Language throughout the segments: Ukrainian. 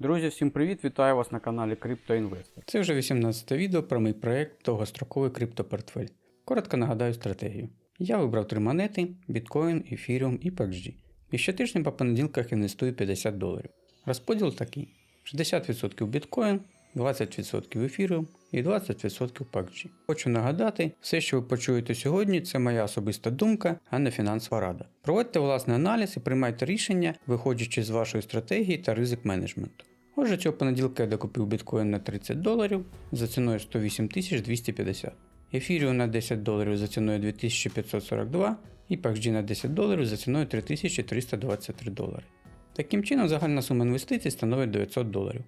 Друзі, всім привіт! Вітаю вас на каналі CryptoInvestor. Це вже 18 відео про мій проект довгостроковий криптопортфель. Коротко нагадаю стратегію. Я вибрав три монети: Bitcoin, Ethereum і PUBG. І щотижня по понеділках інвестую 50 доларів. Розподіл такий: 60% Bitcoin, 20% Ethereum і 20% PUBG. Хочу нагадати, все, що ви почуєте сьогодні, це моя особиста думка, а не фінансова рада. Проводьте власний аналіз і приймайте рішення, виходячи з вашої стратегії та ризик менеджменту. Отже, цього понеділка я докупив біткоін на 30 доларів за ціною 108 250, ефірію на 10 доларів за ціною 2542 і PUBG на 10 доларів за ціною 3323 долари. Таким чином, загальна сума інвестицій становить 900 доларів.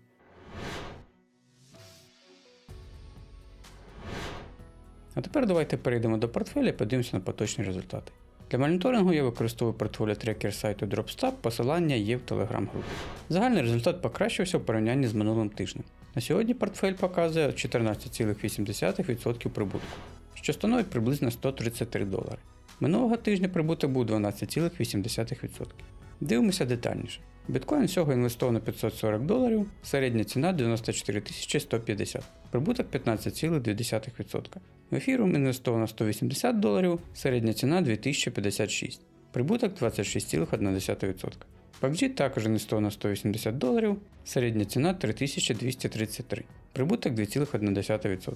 А тепер давайте перейдемо до портфеля і подивимося на поточні результати. Для моніторингу я використовую портфоліо трекер сайту DropStab, посилання є в телеграм-групі. Загальний результат покращився в порівнянні з минулим тижнем. На сьогодні портфель показує 14,8% прибутку, що становить приблизно 133 долари. Минулого тижня прибуток був 12,8%. Дивимося детальніше. Біткоін всього інвестовано 540 доларів, середня ціна 94 150, прибуток 15,2%. В ефіру інвестовано 180 доларів, середня ціна 2056, прибуток 26,1%. PUBG також інвестовано 180 доларів, середня ціна 3233, прибуток 2,1%.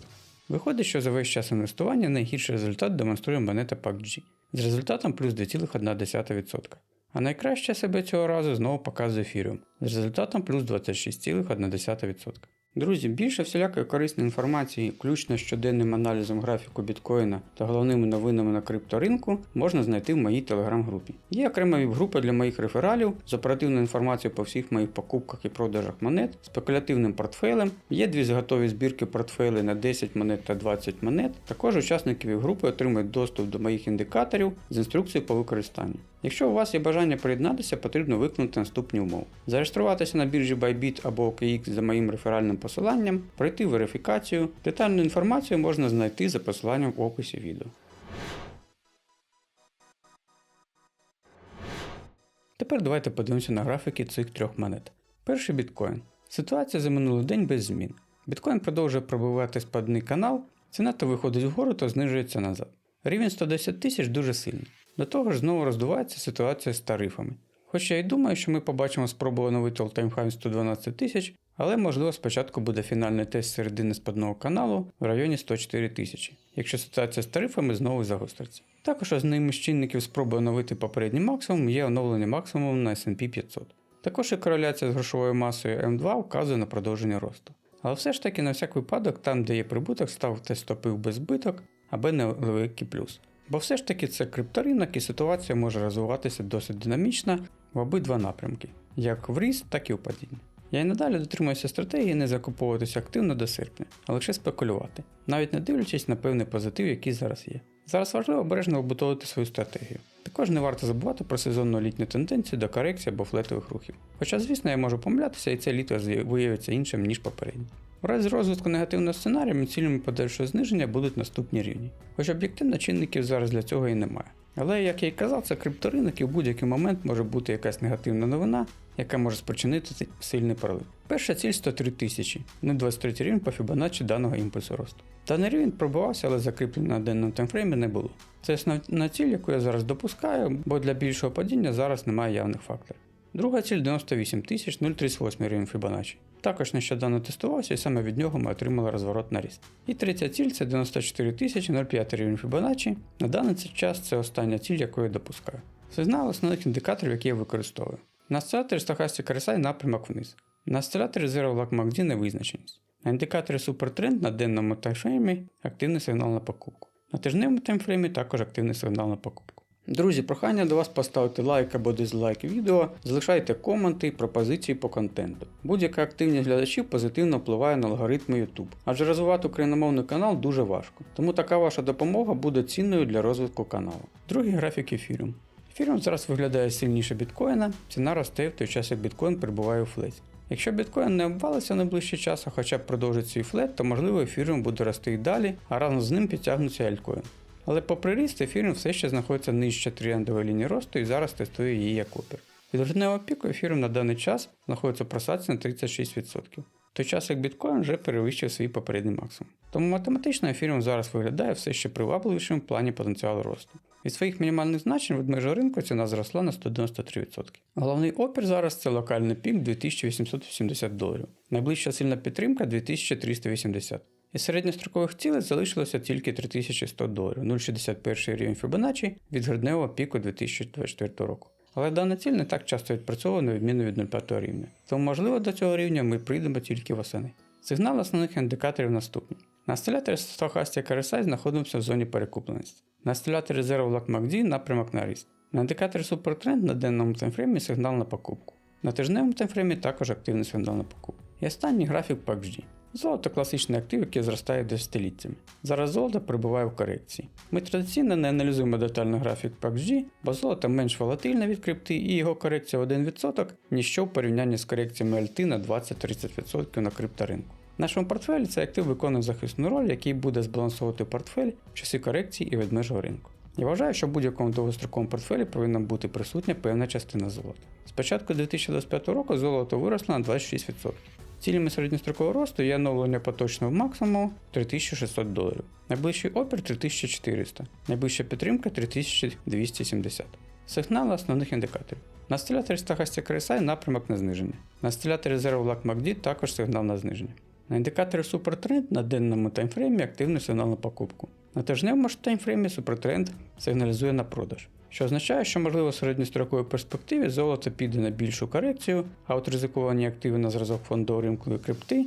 Виходить, що за весь час інвестування найгірший результат демонструє монета PUBG з результатом плюс 2,1%. А найкраще себе цього разу знову показує Ethereum з результатом плюс 26,1%. Друзі, більше всілякої корисної інформації, включно з щоденним аналізом графіку біткоїна та головними новинами на крипторинку, можна знайти в моїй телеграм-групі. Є окрема віп-група для моїх рефералів з оперативною інформацією по всіх моїх покупках і продажах монет, спекулятивним портфелем. Є дві готові збірки портфелей на 10 монет та 20 монет. Також учасники віп-групи отримують доступ до моїх індикаторів з інструкцією по використанню. Якщо у вас є бажання приєднатися, потрібно виконати наступні умови: зареєструватися на біржі Bybit або OKX за моїм реферальним посиланням, пройти верифікацію. Детальну інформацію можна знайти за посиланням в описі відео. Тепер давайте подивимося на графіки цих трьох монет. Перший біткоін. Ситуація за минулий день без змін. Біткоін продовжує пробивати спадний канал, ціна то виходить вгору, то знижується назад. Рівень 110 тисяч дуже сильний. До того ж знову роздувається ситуація з тарифами. Хоча я й думаю, що ми побачимо спробу оновити all-time high 112 тисяч, але можливо спочатку буде фінальний тест середини спадного каналу в районі 104 тисячі, якщо ситуація з тарифами знову загостриться. Також одним із чинників спроби оновити попередній максимум є оновлення максимуму на S&P 500. Також і кореляція з грошовою масою М2 вказує на продовження росту. Але все ж таки на всяк випадок, там де є прибуток, ставте стопи в беззбиток або невеликий плюс. Бо все ж таки це крипторинок і ситуація може розвиватися досить динамічно в обидва напрямки, як в ріст, так і в падіння. Я й надалі дотримуюся стратегії не закуповуватися активно до серпня, а лише спекулювати, навіть не дивлячись на певний позитив, який зараз є. Зараз важливо обережно обутовувати свою стратегію. Також не варто забувати про сезонну літню тенденцію до корекції або флетових рухів. Хоча, звісно, я можу помилятися і це літо виявиться іншим, ніж попереднє. У разі розвитку негативного сценарію цілями подальшого зниження будуть наступні рівні. Хоч об'єктивно чинників зараз для цього і немає. Але, як я й казав, це крипторинок і в будь-який момент може бути якась негативна новина, яка може спричинити сильний пролив. Перша ціль 103 тисячі, не 23 рівень по Fibonacci даного імпульсу росту. Даний рівень пробивався, але закріплення на денному таймфреймі не було. Це основна ціль, яку я зараз допускаю, бо для більшого падіння зараз немає явних факторів. Друга ціль 98 тисяч 038 рівень Fibonacci. Також нещодавно тестувався і саме від нього ми отримали розворот на ріст. І третя ціль це 94 тисячі 05 рівень Fibonacci. На даний час це остання ціль, яку я допускаю. Сигнал основних індикаторів, які я використовую. На осциляторі Stochastic RSI напрямок вниз. На осциляторі Zero Lag MACD невизначеність. На індикаторі Supertrend на денному таймфреймі активний сигнал на покупку. На тижневому таймфреймі також активний сигнал на покупку. Друзі, прохання до вас поставити лайк або дизлайк відео, залишайте коменти і пропозиції по контенту. Будь-яка активність глядачів позитивно впливає на алгоритми YouTube, адже розвивати україномовний канал дуже важко, тому така ваша допомога буде цінною для розвитку каналу. Другий графік ефіріум. Ефіріум зараз виглядає сильніше біткоїна, ціна росте в той час, як біткоін перебуває у флеті. Якщо біткоін не обвалиться в найближчий час, а хоча б продовжить свій флет, то можливо ефіріум буде рости і далі, а разом з ним підтягнуться альткоін. Але попри ріст, ефіріум все ще знаходиться нижче тріандової лінії росту і зараз тестує її як опір. Під грудневою пікою ефіром на даний час знаходиться в просадці на 36%. В той час як біткоін вже перевищив свій попередній максимум. Тому математично ефіріум зараз виглядає все ще привабливішим в плані потенціалу росту. Від своїх мінімальних значень від межі ринку ціна зросла на 193%. Головний опір зараз це локальний пік 2880 доларів. Найближча сильна підтримка 2380. Із середньострокових цілей залишилося тільки 3100 доларів, 0,61 рівень Fibonacci від грудневого піку 2024 року. Але дана ціль не так часто відпрацьована на відміну від 0,5 рівня. Тому можливо до цього рівня ми прийдемо тільки восени. Сигнал основних індикаторів наступні. На осциляторі Stochastic RSI знаходимося в зоні перекупленості. На осциляторі Zero Black MACD напрямок на ріст. На індикаторі Supertrend на денному таймфреймі сигнал на покупку. На тижневому таймфреймі також активний сигнал на покупку. І останній графік PAXG. Золото класичний актив, який зростає десятиліттями. Зараз золото перебуває в корекції. Ми традиційно не аналізуємо детально графік PAXG, бо золото менш волатильне від крипти і його корекція в 1%, ніж що в порівнянні з корекціями LT на 20-30% на крипторинку. Нашому портфелі цей актив виконує захисну роль, який буде збалансовувати портфель в часи корекції і ведмежого ринку. Я вважаю, що в будь-якому довгостроковому портфелі повинна бути присутня певна частина золота. З початку 2025 року золото виросло на 26%. Цілями середньострокового росту є оновлення поточного максимуму 3600 доларів, найближчий опір 3400, найближча підтримка 3270. Сигнали основних індикаторів. На стиляторі Stochastic RSI напрямок на зниження. На стиляторі Zero Black MACD також сигнал на зниження. На індикаторі супертренд на денному таймфреймі активний сигнал на покупку. На тижневому ж таймфреймі супертренд сигналізує на продаж, що означає, що можливо в середньостроковій перспективі золото піде на більшу корекцію, а от ризиковані активи на зразок фондового ринку і крипти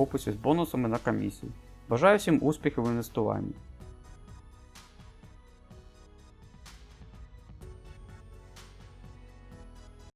описі з бонусами на комісії. Бажаю всім успіхів в інвестуванні.